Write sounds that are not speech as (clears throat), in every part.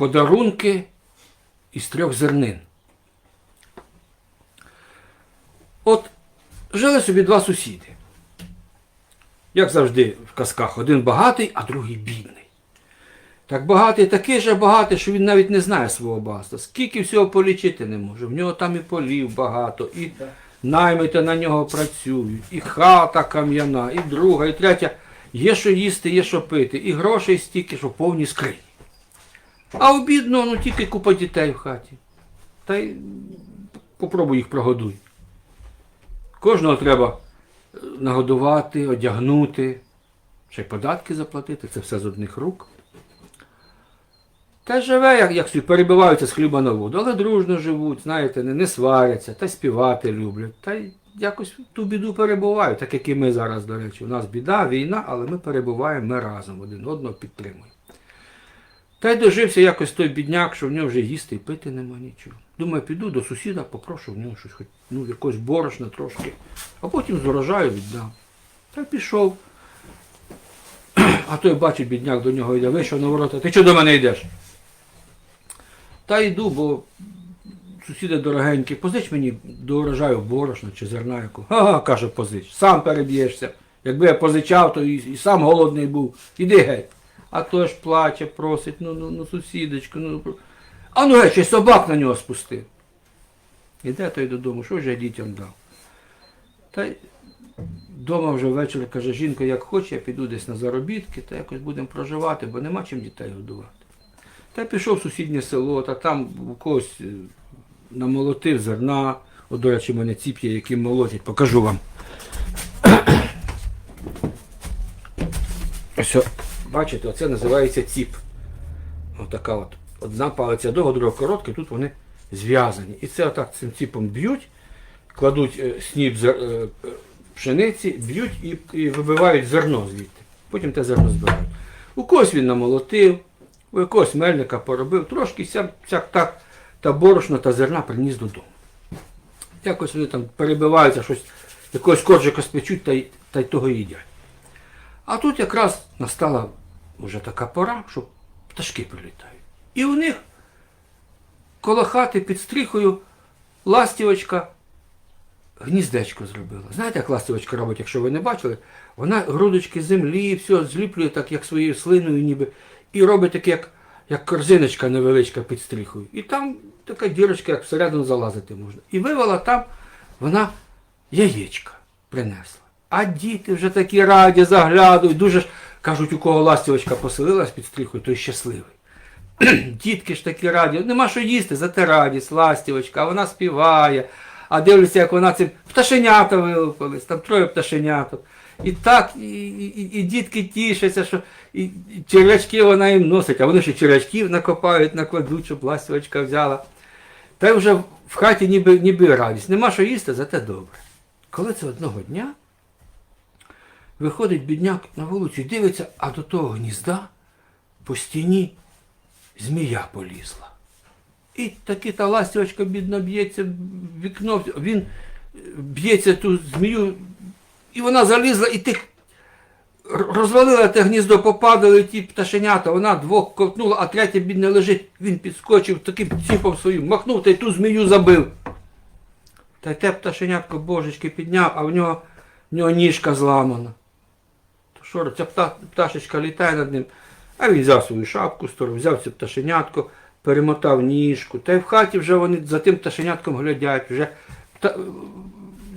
подарунки із трьох зернин. От жили собі два сусіди. Як завжди в казках, один багатий, а другий бідний. Так багатий такий же багатий, що він навіть не знає свого багатства. Скільки всього полічити не може. В нього там і полів багато, і наймити на нього працюють, і хата кам'яна, і друга, і третя. Є що їсти, є що пити, і грошей стільки, що повні скрині. А у бідного ну тільки купа дітей в хаті. Та й попробуй їх прогодуй. Кожного треба е, нагодувати, одягнути, ще й податки заплатити, це все з одних рук. Та живе, як, як собі, перебиваються з хліба на воду, але дружно живуть, знаєте, не, не сваряться, та й співати люблять, та й якось ту біду перебувають, так як і ми зараз, до речі. У нас біда, війна, але ми перебуваємо, ми разом один одного підтримуємо. Та й дожився якось той бідняк, що в нього вже їсти і пити нема нічого. Думаю, піду до сусіда, попрошу в нього щось, хоч, ну, якось борошна трошки, а потім з урожаю віддам. Та й пішов. (clears throat) А той бачить, бідняк до нього йде, вийшов на ворота. Ти чого до мене йдеш? Та йду, бо сусіди дорогенькі, позич мені до урожаю борошна чи зерна яку. Ага, каже, позич, сам переб'єшся. Якби я позичав, то і, і сам голодний був. Іди геть. А то ж плаче, просить, ну, ну, ну сусідочку, ну. А ну геть, ще собак на нього спустив. Іде той додому, що ж я дітям дав? Та й Дома вже ввечері каже, жінка, як хоче, я піду десь на заробітки, та якось будемо проживати, бо нема чим дітей годувати. Та пішов в сусіднє село, та там у когось е, намолотив зерна. От, до речі, мене ціп яким молотять, покажу вам. (coughs) Ось, бачите, оце називається ціп. Отака от. Одна палиця довга, друга коротка, тут вони зв'язані. І це отак цим ціпом б'ють, кладуть е, сніп е, пшениці, б'ють і, і вибивають зерно звідти. Потім те зерно збирають. У когось він намолотив, у якогось мельника поробив, трошки сяк так та борошна та зерна приніс додому. Якось вони там перебиваються, щось, якогось коржика спечуть та й, та й того їдять. А тут якраз настала вже така пора, що пташки прилітають. І у них коло хати під стріхою ластівочка гніздечко зробила. Знаєте, як ластівочка робить, якщо ви не бачили? Вона грудочки землі, все зліплює так, як своєю слиною, ніби, і робить таке, як, як корзиночка невеличка під стріхою. І там така дірочка, як всередину залазити можна. І вивела там вона яєчка принесла. А діти вже такі раді, заглядують, дуже ж кажуть, у кого ластівочка поселилась під стріхою, той щасливий. (clears throat) Дітки ж такі раді, нема що їсти, зате радість, ластівочка, а вона співає. А дивлюся, як вона цим пташенята вилупились, там троє пташеняток. І так, і, і, і дітки тішаться, що і, і черв'ячки вона їм носить, а вони ще черв'ячків накопають, накладуть, щоб ластівочка взяла. Та й вже в хаті ніби, ніби радість. Нема що їсти, зате добре. Коли це одного дня виходить бідняк на вулицю і дивиться, а до того гнізда по стіні змія полізла. І таки та ластівочка бідна б'ється в вікно, він е, б'ється ту змію, і вона залізла, і тих розвалила те гніздо, попадали ті пташенята, вона двох ковтнула, а третя бідне лежить. Він підскочив, таким ціпом своїм махнув та й ту змію забив. Та й те пташенятко божечки підняв, а в нього, в нього ніжка зламана. Що, ця пта- пташечка літає над ним, а він взяв свою шапку, стару, взяв це пташенятко, перемотав ніжку. Та й в хаті вже вони за тим пташенятком глядять, вже та,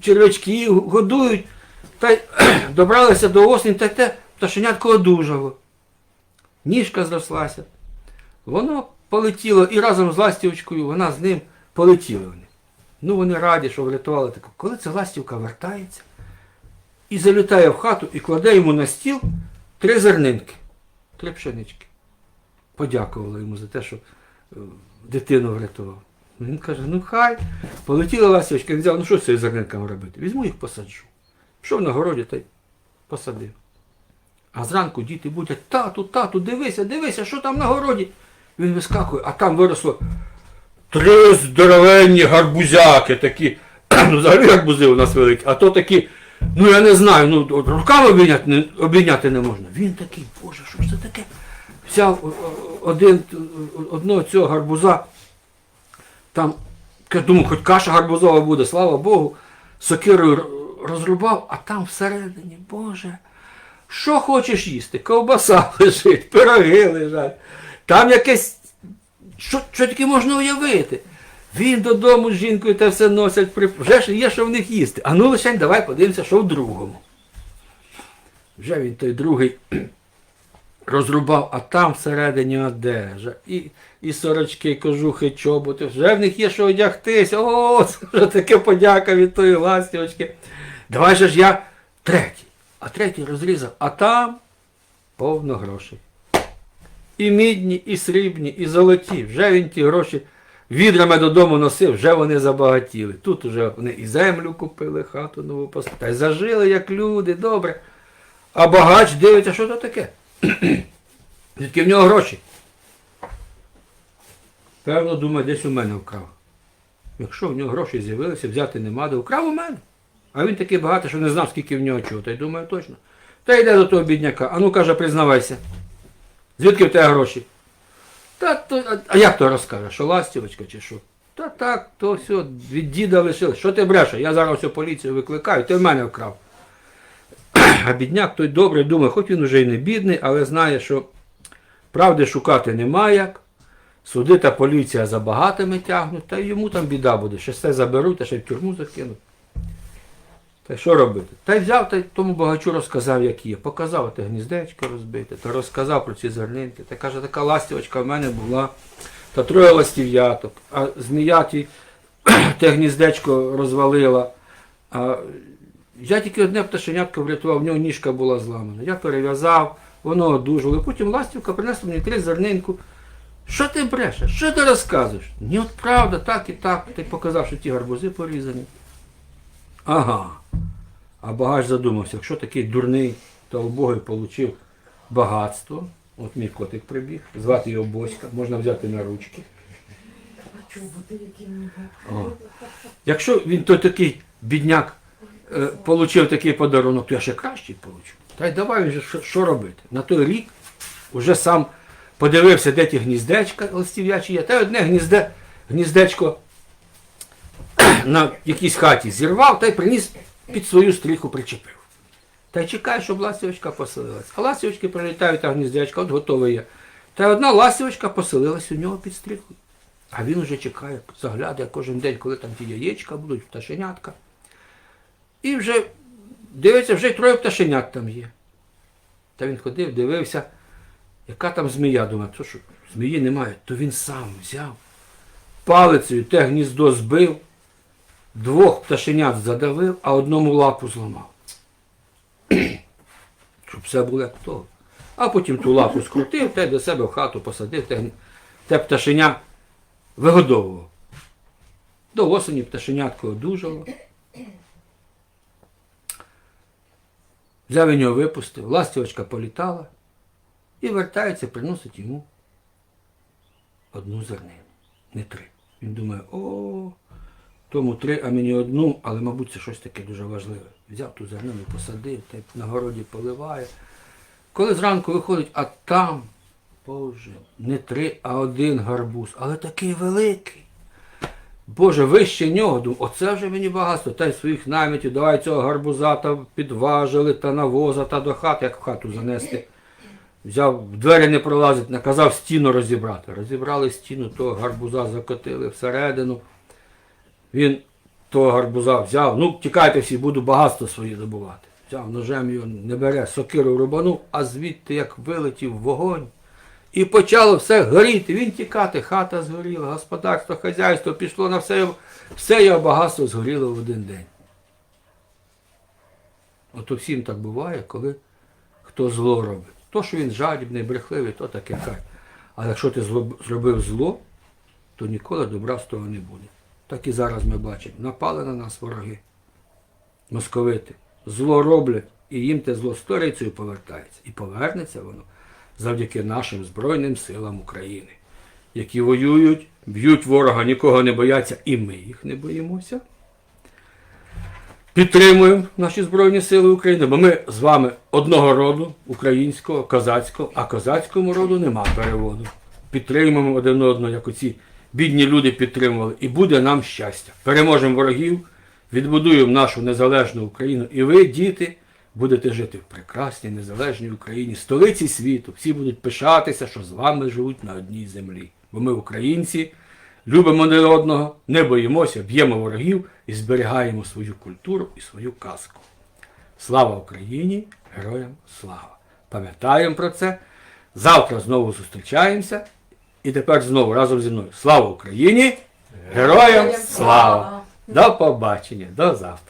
червячки годують. Та й (clears throat) добралися до осені, та й те пташенятко одужало. Ніжка зрослася. Воно полетіло і разом з ластівочкою вона з ним полетіли вони. Ну вони раді, що врятували таку. Коли ця ластівка вертається і залітає в хату і кладе йому на стіл три зернинки, три пшенички. Подякувала йому за те, що е, дитину врятував. Він каже, ну хай. Полетіла ластівочка, він взяв, ну що з цією зернинками робити? Візьму їх посаджу. Пішов на городі та й посадив. А зранку діти будуть, тату, тату, дивися, дивися, що там на городі. Він вискакує, а там виросло три здоровенні гарбузяки такі. (clears throat) Ну, взагалі гарбузи у нас великі, а то такі, ну я не знаю, ну от руками обійняти не, обійняти не можна. Він такий, боже, що ж це таке? взяв о- о- один, одного цього гарбуза, там, я думаю, хоч каша гарбузова буде, слава Богу, сокирою розрубав, а там всередині, Боже, що хочеш їсти? Ковбаса (laughs) лежить, пироги лежать, там якесь, що, що таке можна уявити? Він додому з жінкою те все носять, при- вже ж є, що в них їсти. А ну лише давай подивимося, що в другому. Вже він той другий (clears throat) розрубав, а там всередині одежа. І, і сорочки, і кожухи, чоботи. Вже в них є що одягтись. О, це вже таке подяка від тої ластівочки. Давай же ж я третій. А третій розрізав, а там повно грошей. І мідні, і срібні, і золоті. Вже він ті гроші відрами додому носив, вже вони забагатіли. Тут вже вони і землю купили, хату нову поставили. Зажили, як люди, добре. А багач дивиться, що то таке. (clears throat) Звідки в нього гроші? Певно, думає, десь у мене вкрав. Якщо в нього гроші з'явилися, взяти нема, де вкрав у мене. А він такий багатий, що не знав, скільки в нього чого. Та й думає, точно. Та йде до того бідняка. А ну каже, признавайся. Звідки в тебе гроші? Та то, а- як то розкаже? Що ластівочка чи що? Та так, то все, від діда лишили. Що ти бреше? Я зараз всю поліцію викликаю, ти в мене вкрав. (clears throat) А бідняк той добре думає, хоч він уже й не бідний, але знає, що правди шукати нема як. Суди та поліція за багатими тягнуть, та йому там біда буде. Ще все заберуть, та ще й в тюрму закинуть. Та що робити? Та й взяв та й тому багачу розказав, як є. Показав те гніздечко розбите, та розказав про ці зернинки. Та каже, така ластівочка в мене була, та троє ластів'яток, а змія ті (clears throat) те гніздечко розвалила. А я тільки одне пташенятко врятував, в нього ніжка була зламана. Я перев'язав, воно одужало. Потім ластівка принесла мені три зернинку. Що ти брешеш? Що ти розказуєш? Ні, от правда, так і так. Ти показав, що ті гарбузи порізані. Ага. А багач задумався, якщо такий дурний та убогий отримав багатство, от мій котик прибіг, звати його Боська, можна взяти на ручки. О. Якщо він той такий бідняк е, такий подарунок, то я ще кращий получу. Та й давай вже що, що робити? На той рік вже сам подивився, де ті гніздечка листів'ячі є. Та й одне гнізде, гніздечко на якійсь хаті зірвав та й приніс під свою стріху причепив. Та й чекає, щоб ластівочка поселилась. А ластівочки прилітають, а гніздечко, от готове є. Та одна ластівочка поселилась у нього під стріхою. А він уже чекає, заглядає кожен день, коли там ті яєчка будуть, пташенятка. І вже дивиться, вже й троє пташенят там є. Та він ходив, дивився, яка там змія, думає, що змії немає, то він сам взяв, палицею те гніздо збив, двох пташенят задавив, а одному лапу зламав. (clears throat) Щоб все було як того. А потім ту лапу скрутив, та й до себе в хату посадив, те, те пташеня вигодовував. До осені пташенятко одужало. Взяв він його випустив, ластівочка політала і вертається, приносить йому одну зернину, не три. Він думає, о, тому три, а мені одну, але, мабуть, це щось таке дуже важливе. Взяв ту зернину, посадив, та й на городі поливає. Коли зранку виходить, а там, Боже, не три, а один гарбуз, але такий великий. Боже, вище нього, думаю, оце вже мені багатство. Та й своїх наймітів, давай цього гарбуза та підважили, та навоза, та до хати, як в хату занести. Взяв, двері не пролазить, наказав стіну розібрати. Розібрали стіну, того гарбуза закотили всередину. Він того гарбуза взяв, ну тікайте всі, буду багатство своє добувати. Взяв ножем його не бере, сокиру рубанув, а звідти як вилетів вогонь. І почало все горіти. Він тікати, хата згоріла, господарство, хазяйство пішло на все, все його багатство згоріло в один день. От всім так буває, коли хто зло робить. То, що він жадібний, брехливий, то таке хай. Але якщо ти зробив зло, то ніколи добра з того не буде. Так і зараз ми бачимо. Напали на нас вороги. Московити. Зло роблять, і їм те зло сторицею повертається. І повернеться воно завдяки нашим Збройним силам України, які воюють, б'ють ворога, нікого не бояться, і ми їх не боїмося. підтримуємо наші Збройні Сили України, бо ми з вами одного роду, українського, козацького, а козацькому роду нема переводу. Підтримуємо один одного, як оці бідні люди підтримували, і буде нам щастя. Переможемо ворогів, відбудуємо нашу незалежну Україну. І ви, діти, будете жити в прекрасній незалежній Україні, столиці світу. Всі будуть пишатися, що з вами живуть на одній землі. Бо ми українці. Любимо один одного, не боїмося, б'ємо ворогів і зберігаємо свою культуру і свою казку. Слава Україні! Героям слава! Пам'ятаємо про це. Завтра знову зустрічаємося. І тепер знову разом зі мною. Слава Україні! Героям слава! До побачення, до завтра!